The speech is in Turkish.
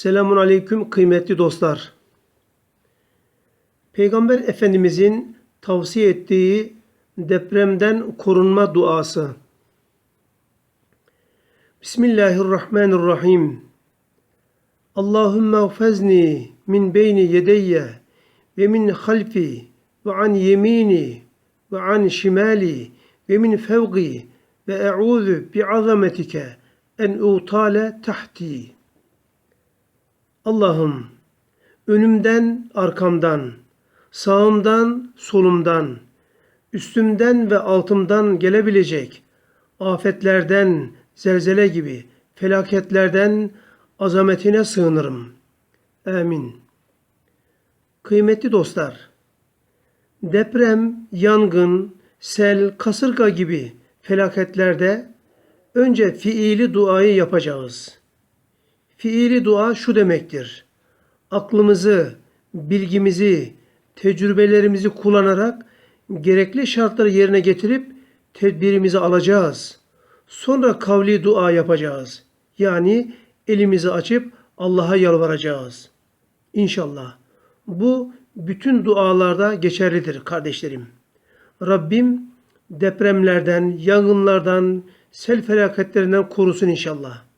Selamun Aleyküm kıymetli dostlar. Peygamber Efendimizin tavsiye ettiği depremden korunma duası. Bismillahirrahmanirrahim. Allahümme fezni min beyni yedeyye ve min halfi ve an yemini ve an şimali ve min fevqi ve e'udhu bi'azametike en utale tahti. Allah'ım önümden, arkamdan, sağımdan, solumdan, üstümden ve altımdan gelebilecek afetlerden, zelzele gibi felaketlerden azametine sığınırım. Amin. Kıymetli dostlar, deprem, yangın, sel, kasırga gibi felaketlerde önce fiili duayı yapacağız. Fiili dua şu demektir. Aklımızı, bilgimizi, tecrübelerimizi kullanarak gerekli şartları yerine getirip tedbirimizi alacağız. Sonra kavli dua yapacağız. Yani elimizi açıp Allah'a yalvaracağız. İnşallah. Bu bütün dualarda geçerlidir kardeşlerim. Rabbim depremlerden, yangınlardan, sel felaketlerinden korusun inşallah.